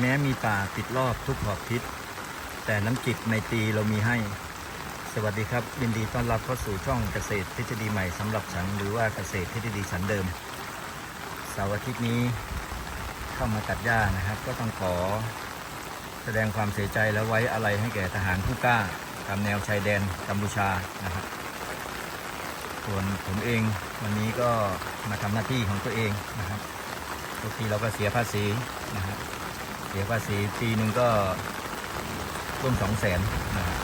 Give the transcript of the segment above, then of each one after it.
แม้มีป่าปิดรอบทุกขอบทิศแต่น้ำจิตในตีเรามีให้ สวัสดีครับยินดีต้อนรับเข้าสู่ช่องเกษตรทฤษฎีใหม่สำหรับฉันหรือว่าเกษตรทฤษฎีฉันเดิมเสาร์อาทิตย์นี้เข้ามาตัดหญ้านะครับ ก็ต้องขอแสดงความเสียใจและไว้อะไรให้แก่ทหารผู้กล้าตามแนวชายแดนกัมพูชานะครับส่วนผมเองวันนี้ก็มาทำหน้าที่ของตัวเองนะครับทุกทีเราก็เสียภาษีนะครับ สียภาษีปีหนึ่งก็ร่วมสองแสนนะครับ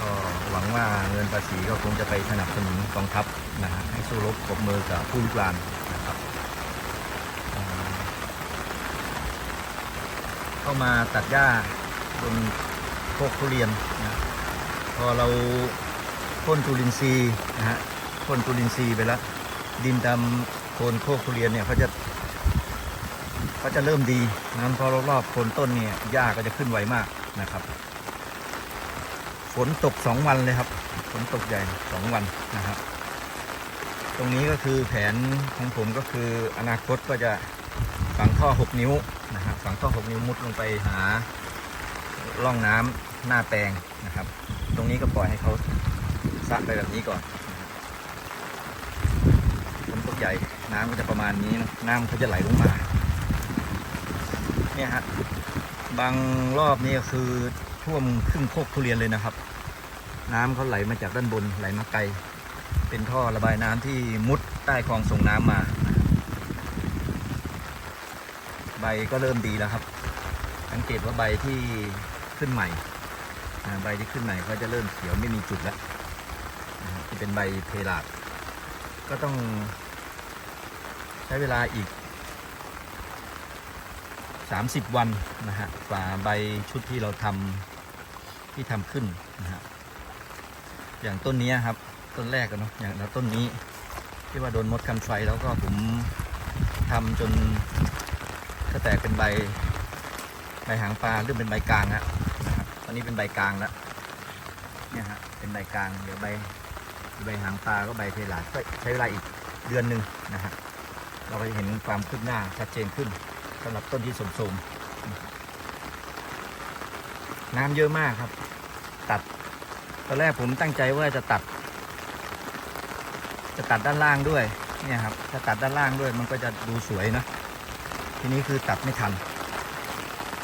ก็หวังว่าเงินภาษีก็คงจะไปสนับสนุนกองทัพนะฮะให้สู้รบปรบมือกับผู้ลุกรานนะครับเข้ามาตัดหญ้าบนโคกทุเรียนนะพอเราพ่นจุลินทรีย์นะฮะพ่นจุลินทรีย์ไปแล้วดินตามโคนโคกทุเรียนเนี่ยเขาจะ เขาจะเริ่มดีนะพอรอบๆโคนต้นเนี่ยหญ้าก็จะขึ้นไวมากนะครับ ฝนตกสองวันเลยครับ ฝนตกใหญ่สองวันนะครับ ตรงนี้ก็คือแผนของผมก็คืออนาคตก็จะฝังท่อ 6 นิ้วนะครับฝังท่อ 6 นิ้วมุดลงไปหาร่องน้ำหน้าแปลงนะครับ ตรงนี้ก็ปล่อยให้เขาสะไปแบบนี้ก่อนฝนตกใหญ่น้ำก็จะประมาณนี้นะน้ำเขาจะไหลลงมา เนี่ยฮะบางรอบนี่ก็คือท่วมครึ่งโคกทุเรียนเลยนะครับ น้ำเขาไหลมาจากด้านบนไหลมาไกล เป็นท่อระบายน้ำที่มุดใต้คลองส่งน้ำมา ใบก็เริ่มดีแล้วครับ สังเกตว่าใบที่ขึ้นใหม่ใบที่ขึ้นใหม่ก็จะเริ่มเขียวไม่มีจุดแล้วที่เป็นใบเพลาดก็ต้องใช้เวลาอีก 30 วันนะฮะกว่าใบชุดที่เราทำที่ทำขึ้นนะฮะอย่างต้นนี้ครับต้นแรกกันเนาะอย่างต้นนี้ที่ว่าโดนมดคันไฟแล้วก็ผมทำจนก็แตกเป็นใบใบหางปลาเริ่มเป็นใบกลางแล้วนะตอนนี้เป็นใบกลางแล้วเนี่ยฮะเป็นใบกลางเดี๋ยวใบใบหางปลาก็ใบเทลาก็ใช้เวลาอีกเดือนหนึ่งนะฮะเราก็จะเห็นความคืบหน้าชัดเจนขึ้น สำหรับต้นที่สมโสมน้ำเยอะมากครับ ตัด ตอนแรกผมตั้งใจว่าจะตัด จะตัดด้านล่างด้วย เนี่ยครับ ถ้าตัดด้านล่างด้วยมันก็จะดูสวยนะ ทีนี้คือตัดไม่ทัน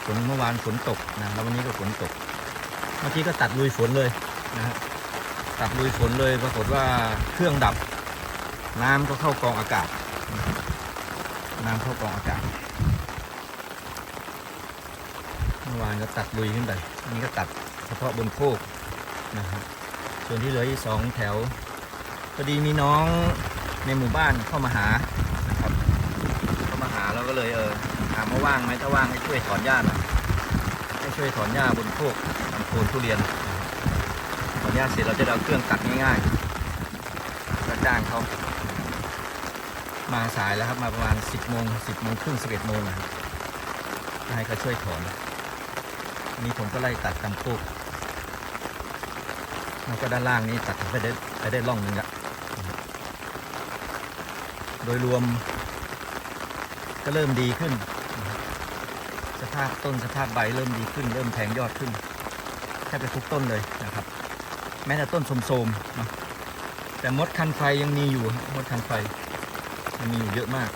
ฝนเมื่อวานฝนตกนะ แล้ววันนี้ก็ฝนตก เมื่อกี้ก็ตัดลุยฝนเลยนะฮะ ตัดลุยฝนเลยปรากฏว่าเครื่องดับ น้ำก็เข้ากองอากาศ น้ำเข้ากองอากาศ เมื่อวานก็ตัดลุยขึ้นไป อันนี้ก็ตัดเฉพาะบนโคกนะครับส่วนที่เหลืออีกสองแถวพอดีมีน้องในหมู่บ้านเข้ามาหานะครับเข้ามาหาเราก็เลยเออถามว่าว่างไหมถ้าว่างให้ช่วยถอนหญ้าหน่อยให้ช่วยถอนหญ้าบนโคกลำโคนทุเรียนขอนุญาเสร็จเราจะเอาเครื่องตัดง่ายๆก็จ้างเขามาสายแล้วครับมาประมาณ 10โมง10โมงครึ่ง11โมงนะครับให้เขาช่วยถอน นี้ผมก็ไล่ตัดตามโคกแล้วก็ด้านล่างนี้ตัดไปได้ไปได้ร่องหนึ่งละโดยรวมก็เริ่มดีขึ้น สภาพต้นสภาพใบเริ่มดีขึ้น เริ่มแทงยอดขึ้นแทบจะทุกต้นเลยนะครับ แม้แต่ต้นโสมๆแต่มดคันไฟยังมีอยู่มดคันไฟยังมีอยู่เยอะมาก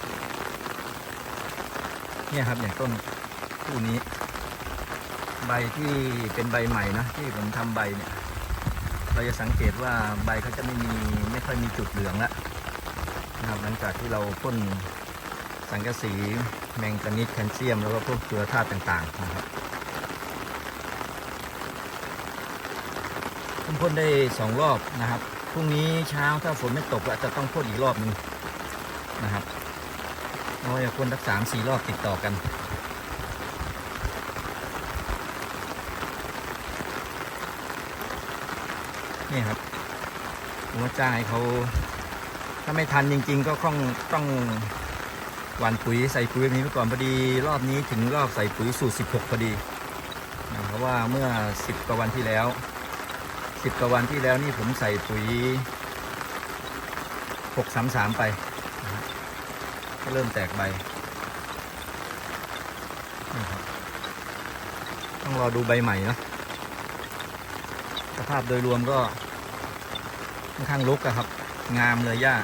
เนี่ยครับอย่างต้นคู่นี้ ใบที่เป็นใบใหม่นะที่ผมทำใบเนี่ย เราจะสังเกตว่าใบเขาจะไม่มีไม่ค่อยมีจุดเหลืองแล้วนะครับหลังจากที่เราพ่นสังกะสีแมงกานีสแคลเซียม แล้วก็พวกเกลือธาตุต่างๆนะครับผมพ่นได้สองรอบนะครับพรุ่งนี้เช้าถ้าฝนไม่ตกก็จจะต้องพ่นอีกรอบหนึ่งนะครับเราจะพ่นทักสามสี่รอบติดต่อกัน นี่ครับผมว่าจ้างให้เขาถ้าไม่ทันจริง ๆ ก็ต้องต้องหว่านปุ๋ยใส่ปุ๋ยแบบนี้ไปก่อนพอดีรอบนี้ถึงรอบใส่ปุ๋ยสูตร 16 พอดีนะเพราะว่าเมื่อ 10 กว่าวันที่แล้วสิบกว่าวันที่แล้วนี่ผมใส่ปุ๋ยหกสามสามไปก็เริ่มแตกใบต้องรอดูใบใหม่เนะ ภาพโดยรวมก็ค่อนข้างรกอะครับ งามเลยหญ้า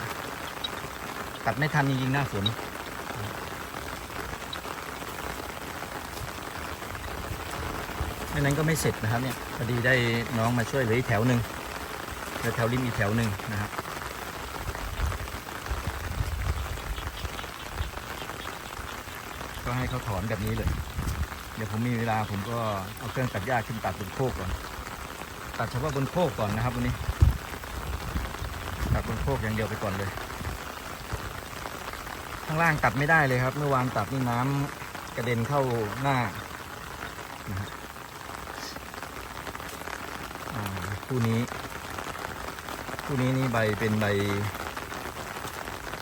ตัดไม่ทันจริงๆหน้าฝนไม่นั้นก็ไม่เสร็จนะครับเนี่ยพอดีได้น้องมาช่วยเหลืออีกแถวหนึ่งเหลือแถวริมอีกแถวหนึ่งนะครับก็ให้เขาถอนแบบนี้เลย เดี๋ยวผมมีเวลาผมก็เอาเครื่องตัดหญ้าขึ้นตัดบนโคกก่อน ตัดเฉพาะบนโคกก่อนนะครับวันนี้ ตัดบนโคกอย่างเดียวไปก่อนเลย ข้างล่างตัดไม่ได้เลยครับ เมื่อวานตัดนี่น้ำกระเด็นเข้าหน้านะฮะอ่าคู่นี้คู่นี้นี่ใบเป็นใบ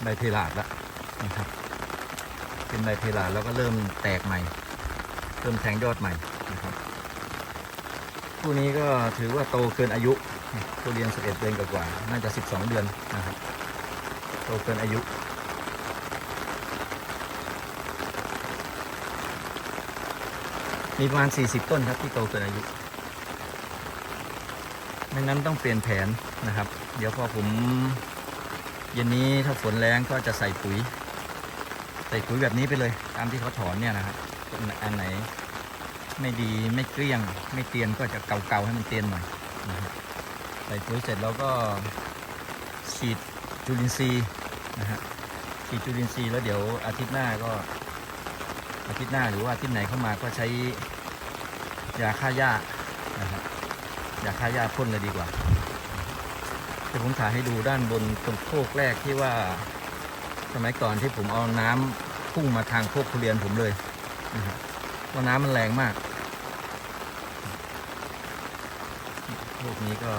ใบเพลาดแล้วนะครับ เป็นใบเพลาดแล้วก็เริ่มแตกใหม่ เริ่มแทงยอดใหม่นะครับ คู่นี้ก็ถือว่าโตเกินอายุตัวเรียน 11 เดือนกว่าๆน่าจะ 12 เดือนนะครับ โตเกินอายุมีประมาณ 40 ต้นครับที่โตเกินอายุไม่นั้นต้องเปลี่ยนแผนนะครับ เดี๋ยวพอผม เย็นนี้ถ้าฝนแรงก็จะใส่ปุ๋ย ใส่ปุ๋ยแบบนี้ไปเลย ตามที่เขาถอนเนี่ยนะครับ อันไหน ไม่ดีไม่เกลี้ยง ไม่เตียนก็จะเก่าๆให้มันเตียนหน่อยใส่ปุ๋ยเสร็จแล้วก็ฉีดจุลินทรีย์นะฮะฉีดจุลินทรีย์แล้วเดี๋ยวอาทิตย์หน้าก็ อาทิตย์หน้าหรือว่าอาทิตย์ไหนเข้ามาก็ใช้ยาฆ่าหญ้านะครับยาฆ่าหญ้าพ่นเลยดีกว่าเดี๋ยวผมถ่ายให้ดูด้านบนตรงโคกแรกที่ว่า สมัยก่อนที่ผมเอาน้ำพุ่งมาทางโคกทุเรียนผมเลยนะครับ เพราะน้ำมันแรงมากโคกนี้ก็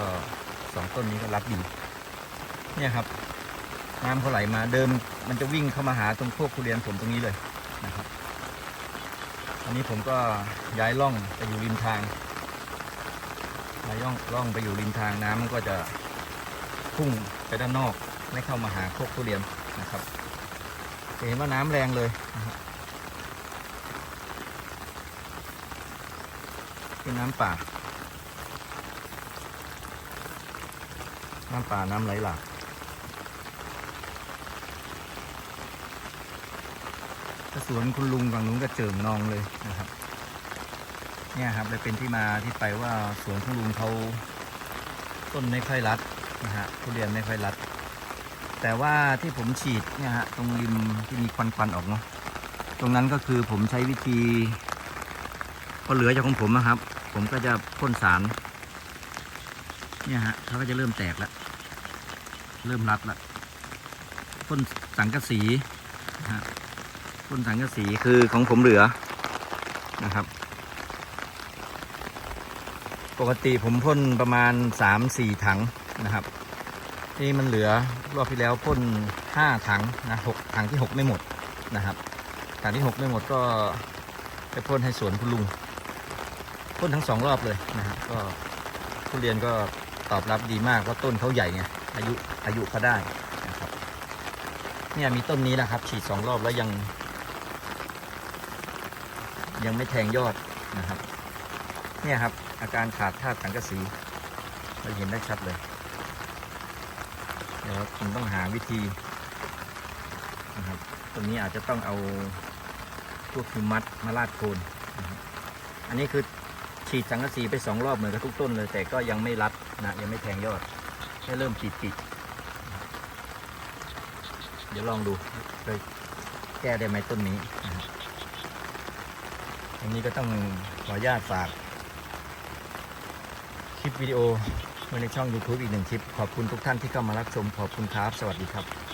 สองต้นนี้ก็รับดีเนี่ยครับ น้ำเขาไหลมาเดิมมันจะวิ่งเข้ามาหาตรงโคกทุเรียนผมตรงนี้เลยนะครับอันนี้ผมก็ย้ายร่องไปอยู่ริมทางย้ายร่องร่องไปอยู่ริมทางน้ำมันก็จะพุ่งไปด้านนอกไม่เข้ามาหาโคกทุเรียนนะครับเห็นว่าน้ำแรงเลยนะครับ เป็นน้ำป่า น้ำป่าน้ำไหลหลากถ้าสวนคุณลุงฝั่งนู้นก็เจิ่งนองเลยนะครับ เนี่ยครับเลยเป็นที่มาที่ไปว่าสวนคุณลุงเขาต้นไม่ค่อยรัดนะฮะทุเรียนไม่ค่อยรัด แต่ว่าที่ผมฉีดเนี่ยฮะตรงริมที่มีควันควันๆออกเนาะตรงนั้นก็คือผมใช้วิธี ก็เหลือจากของผมนะครับ ผมก็จะพ่นสาร เนี่ยฮะเขาก็จะเริ่มแตกแล้วเริ่มรัดแล้วพ่นสังกะสีฮะพ่นสังกะสีคือของผมเหลือนะครับ ปกติผมพ่นประมาณสามสี่ถังนะครับนี่มันเหลือรอบที่แล้วพ่นห้าถังนะหกถังที่หกไม่หมดนะครับถังที่หกไม่หมดก็ไปพ่นให้สวนคุณลุง พ่นทั้งสองรอบเลยนะครับก็ทุเรียนก็ตอบรับดีมากเพราะต้นเขาใหญ่ไงอายุอายุเขาได้นะครับเนี่ยมีต้นนี้นะครับ ฉีดสองรอบแล้วยัง ยังไม่แทงยอดนะครับ เนี่ยครับ อาการขาดธาตุสังกะสีเราเห็นได้ชัดเลยเดี๋ยวผมต้องหาวิธีนะครับตรงนี้อาจจะต้องเอาพวกฮิวมัสมาลาดโคนอันนี้คือ ฉีดสังกะสีไปสองรอบเหมือนกับทุกต้นเลย แต่ก็ยังไม่รัดนะยังไม่แทงยอดแค่เริ่มฉีดฉีดเดี๋ยวลองดูเลยแก้ได้ไหมต้นนี้นะครับอันนี้ก็ต้องขออนุญาตฝาก คลิปวิดีโอไว้ในช่อง YouTube อีกหนึ่งคลิป ขอบคุณทุกท่านที่เข้ามารับชม ขอบคุณครับ สวัสดีครับ